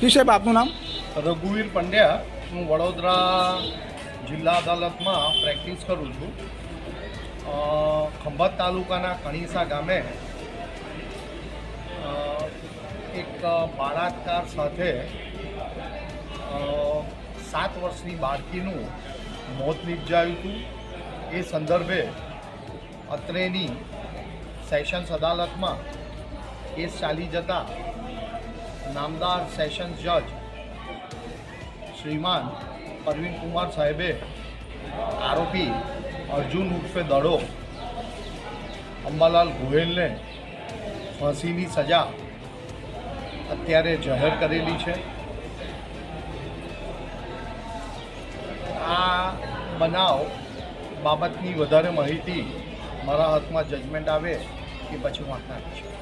જી સાહેબ, આપનું નામ? રઘુવીર પંડ્યા. હું વડોદરા જિલ્લા અદાલતમાં પ્રેક્ટિસ કરું છું. ખંભાત તાલુકાના કણીસા ગામે એક બાળાકાર સાથે સાત વર્ષની બાળકીનું મોત નિપજાયું હતું. એ સંદર્ભે અત્રેની સેશન્સ અદાલતમાં કેસ ચાલી જતા નામદાર સેશન્સ જજ શ્રીમાન અરવિંદ કુમાર સાહેબે આરોપી અર્જુન ઉર્ફે દડો, અંબાલાલ ગોહેલને ફાંસીની સજા અત્યારે જાહેર કરેલી છે. આ બનાવ બાબતની વધારે માહિતી મારા હાથમાં જજમેન્ટ આવે એ પછી હું છું.